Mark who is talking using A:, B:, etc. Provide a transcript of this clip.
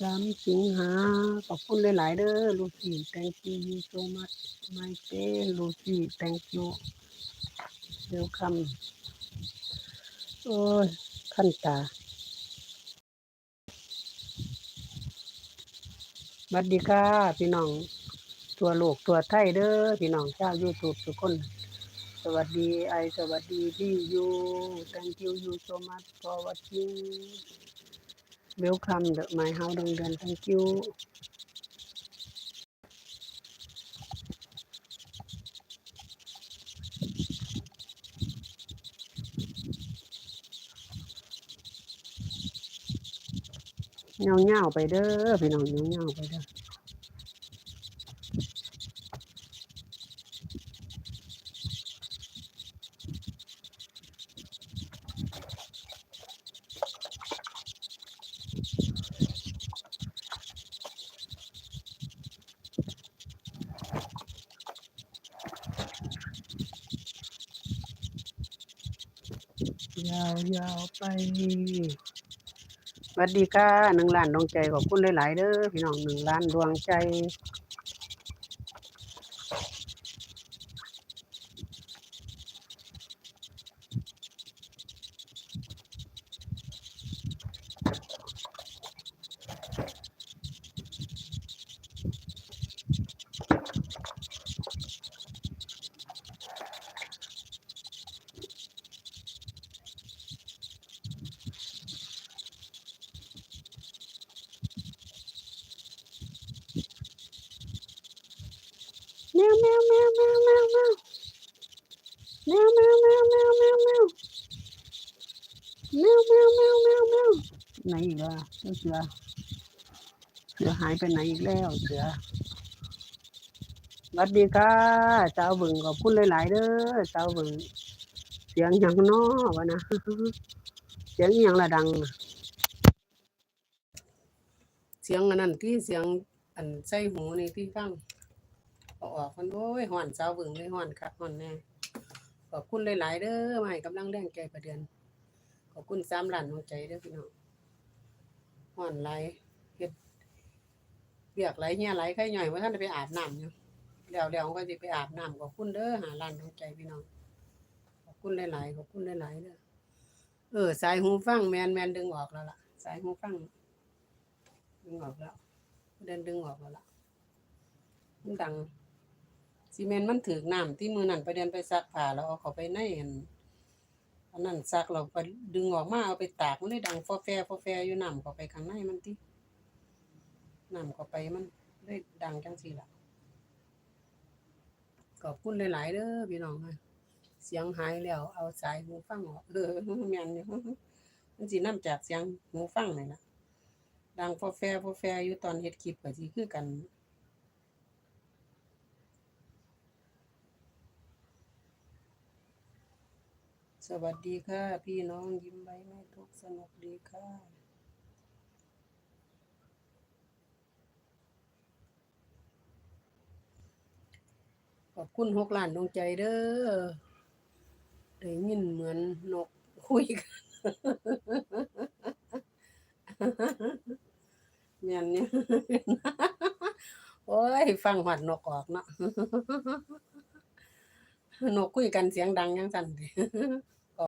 A: สามสิงหาขอบคุณหลาย ๆ เด้อลูซี่ thank you you so much my friend ลูซี่ thank you welcome โอ้ยขั้นตาสวัสดีค่ะ พี่น้อง ตัวโลกตัวไทยเด้อพี่น้องชาว YouTube ทุกคน สวัสดีไอสวัสดีพี่ยู thank you you so much for watching welcome the my house ดงเดือน thank you เงาเงาไปเด้อพี่น้องเงาเงาไปเด้อ ยาวยาวไปสวัสดีค่ะหนึ่งล้านดวงใจขอบคุณหลาย ๆเด้อพี่น้องหนึ่งล้านดวงใจ แมวแมวแมวแมวแมวแมวแมวแมวแมวแมวแมวแมวแมวแมวแมวแมวแมวไหนอีกล่ะเสือเสือหายไปไหนอีกแล้วเสือสวัสดีค่ะเจ้าบึงขอบคุณหลาย ๆเด้อเจ้าบึงเสียงยังน้อวะนะเสียงอิหยังละดัง เสียงอันนั้นที่เสียงอันใส่หูนี่ที่ฟัง อออกมันโอ้ยห่อนเจ้าเบิ่งเลยห่อนคักห่อนแน่ขอบคุณหลายๆเด้อมาให้กำลังแรงใจประเดือน ขอบคุณสามล้านหัวใจเด้อพี่น้องห่อนไหลเฮ็ดเบียกไหลเหี่ยไหลไข่ย่อยว่าท่านได้ไปอาบน้ำอยู่แล้วแล้วก็สิไปอาบน้ำขอบคุณเด้อหาหลานหัวใจพี่น้องขอบคุณหลายๆขอบคุณหลายๆเด้อเออ สายหูฟังแมนแมนดึงออกแล้วล่ะ สายหูฟัง ดึงออกแล้วเดินดึงออกแล้วล่ะมันดัง ซีเมนต์มันถือกน้ำที่มือนั่นไปเดินไปซักผ้าแล้วเอาเขาไปในอันอันนั้นซักเราไปดึงออกมาเอาไปตากมันเลยดังฟอแฟฟอแฟอยู่น้ำเขาไปข้างในมันติน้ำเขาไปมันเลยดังจังซี่ล่ะขอบคุณหลาย ๆเด้อพี่น้องนะเสียงหายแล้วเอาสายหูฟังออกเออแมนอยู่มันสินํจากเสียงหูฟังนี่ล่ะดังฟอแฟฟอแฟอยู่ตอนเฮ็ดคลิปก็สิคือกัน สวัสดีค่ะ พี่น้องยิ้มไว้ไม่ทุกสนุกดีค่ะ ขอบคุณหกล้านดวงใจเด้อได้ยินเหมือนนกคุยกันแม่นเนี่ยโอ้ย ฟังหวัดนกออกเนาะนกคุยกันเสียงดังยังสั่นเด้